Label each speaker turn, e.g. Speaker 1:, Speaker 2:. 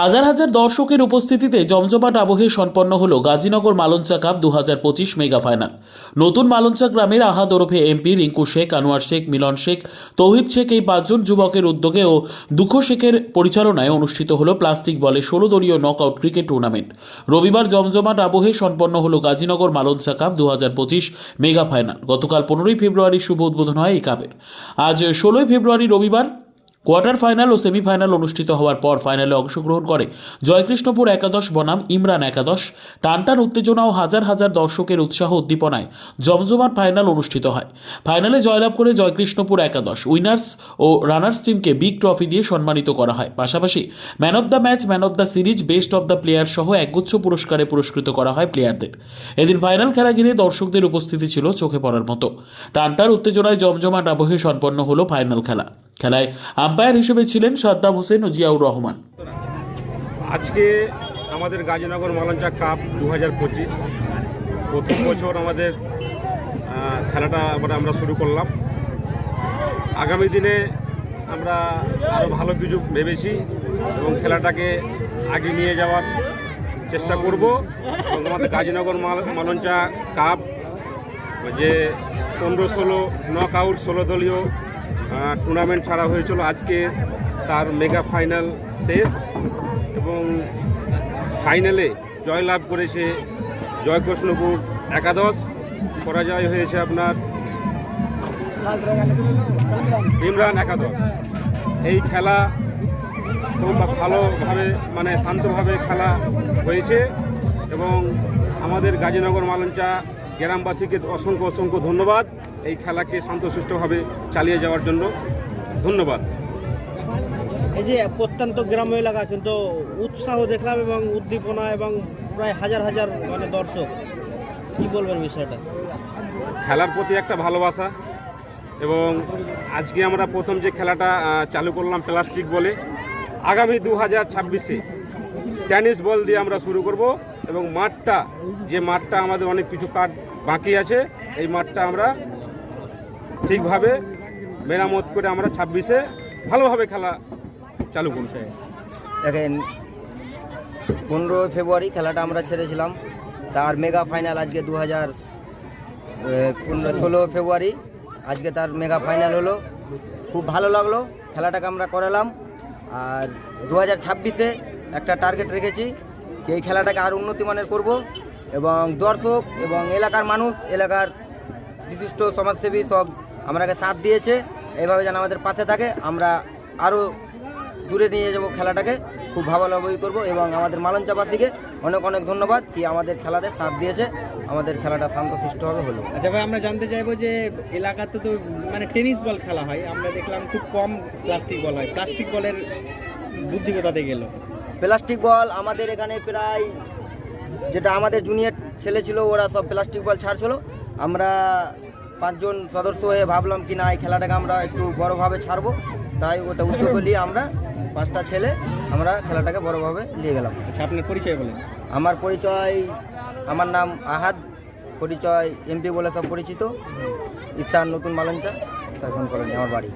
Speaker 1: হাজার হাজার দর্শকের উপস্থিতিতে জমজমাট আবহে সম্পন্ন হলো গাজীনগর মালঞ্চা কাপ দু হাজার পঁচিশ মেগা ফাইনাল। নতুন মালঞ্চা গ্রামের আহাদ ওরফে এমপি রিঙ্কু শেখ, আনোয়ার শেখ, মিলন শেখ, তৌহিদ শেখ এই পাঁচজন যুবকের উদ্যোগে ও দুঃখ শেখের পরিচালনায় অনুষ্ঠিত হলো প্লাস্টিক বলে ষোলো দলীয় নকআউট ক্রিকেট টুর্নামেন্ট। রবিবার জমজমাট আবহে সম্পন্ন হলো গাজীনগর মালঞ্চা কাপ দু হাজার পঁচিশ মেগা ফাইনাল। গতকাল পনেরোই ফেব্রুয়ারি শুভ উদ্বোধন হয় এই কাপের। আজ ষোলোই ফেব্রুয়ারি রবিবার কোয়ার্টার ফাইনাল ও সেমিফাইনাল অনুষ্ঠিত হওয়ার পর ফাইনালে অংশগ্রহণ করে জয়কৃষ্ণপুর একাদশ, বনাম ইমরান একাদশ। টানটান উত্তেজনা ও হাজার হাজার দর্শকের উৎসাহ উদ্দীপনায় জমজমাট ফাইনাল অনুষ্ঠিত হয়। ফাইনালে জয়লাভ করে জয়কৃষ্ণপুর একাদশ। উইনার্স ও রানার্স টিমকে বিগ ট্রফি দিয়ে সম্মানিত করা হয়। পাশাপাশি man of the match, man of the series, best of the player সহ একগুচ্ছ পুরস্কারে পুরস্কৃত করা হয় প্লেয়ারদের। এদিন ফাইনাল খেলা ঘিরে দর্শকদের উপস্থিতি ছিল চোখে পড়ার মতো। টানটার উত্তেজনায় জমজমাট আবহে সম্পন্ন হলো ফাইনাল খেলা। খেলায় আম্পায়ার হিসেবে ছিলেন সাদ্দাম হোসেন ও জিয়াউর রহমান।
Speaker 2: আজকে আমাদের গাজীনগর মালঞ্চা কাপ দু হাজার পঁচিশ। প্রথম বছর আমাদের খেলাটা আবার আমরা শুরু করলাম। আগামী দিনে আমরা আরও ভালো কিছু ভেবেছি এবং খেলাটাকে আগে নিয়ে যাওয়ার চেষ্টা করব। এবং আমাদের গাজীনগর মাল- মালঞ্চা কাপ, যে পনেরো ষোলো নক আউট ষোলো দলীয় টুর্নামেন্ট ছাড়া হয়েছিল আজকে তার মেগা ফাইনাল শেষ এবং ফাইনালে জয়লাভ করেছে জয়কৃষ্ণপুর একাদশ। পরাজয় হয়েছে আপনার ইমরান একাদশ। এই খেলা খুব ভালোভাবে মানে শান্তভাবে খেলা হয়েছে এবং আমাদের গাজীনগর মালঞ্চা গ্রামবাসীকে অসংখ্য অসংখ্য ধন্যবাদ। এই খেলাকে শান্তশিষ্টভাবে চালিয়ে যাওয়ার জন্য ধন্যবাদ।
Speaker 3: এই যে প্রত্যন্ত গ্রাম্য এলাকা কিন্তু উৎসাহ দেখলাম এবং উদ্দীপনা এবং প্রায় হাজার হাজার মানে দর্শক। কি বলবেন বিষয়টা?
Speaker 2: খেলার প্রতি একটা ভালোবাসা এবং আজকে আমরা প্রথম যে খেলাটা চালু করলাম প্লাস্টিক বলে আগামী দু হাজার ছাব্বিশে টেনিস বল দিয়ে আমরা শুরু করব এবং মাঠটা যে মাঠটা আমাদের অনেক কিছু কাজ বাকি আছে, এই মাঠটা আমরা ঠিকভাবে মেরামত করে আমরা ছাব্বিশে ভালোভাবে খেলা চালু করব।
Speaker 4: দেখেন, পনেরো ফেব্রুয়ারি খেলাটা আমরা ছেড়েছিলাম। তার মেগা ফাইনাল আজকে দু হাজার ষোলো ফেব্রুয়ারি, আজকে তার মেগা ফাইনাল হলো। খুব ভালো লাগল, খেলাটাকে আমরা করালাম। আর দু হাজার ছাব্বিশে একটা টার্গেট রেখেছি এই খেলাটাকে আরও উন্নতি মানের করব। এবং দর্শক এবং এলাকার মানুষ এলাকার বিশিষ্ট সমাজসেবী সব আমরাকে সাথ দিয়েছে। এইভাবে যেন আমাদের পাশে থাকে। আমরা আরও দূরে নিয়ে যাব খেলাটাকে। খুব ভালোভাবেই করব এবং আমাদের মালন মালঞ্চাবাসীকে অনেক অনেক ধন্যবাদ কি আমাদের খেলাতে সাথ দিয়েছে। আমাদের খেলাটা শান্তশিষ্টভাবে হলো।
Speaker 3: আচ্ছা ভাই আমরা জানতে চাইব যে এলাকাতে তো মানে টেনিস বল খেলা হয়। আমরা দেখলাম খুব কম প্লাস্টিক বল হয়। প্লাস্টিক বলের বুদ্ধি কোথাতে গেল
Speaker 4: প্লাস্টিক বল আমাদের এখানে প্রায় যেটা আমাদের জুনিয়র ছেলে ছিল ওরা সব প্লাস্টিক বল ছাড়ছিল। আমরা পাঁচজন সদস্য হয়ে ভাবলাম কি না এই খেলাটাকে আমরা একটু বড়োভাবে ছাড়বো। তাই ওটা উদ্যোগ নিয়ে আমরা পাঁচটা ছেলে আমরা খেলাটাকে বড়োভাবে নিয়ে গেলাম।
Speaker 3: আচ্ছা আপনার পরিচয় বলেন।
Speaker 4: আমার পরিচয় আমার নাম আহাদ। পরিচয় এমপি বলে সব পরিচিত। স্থান নতুন মালঞ্চা। সাইফন কলোনি আমার বাড়ি।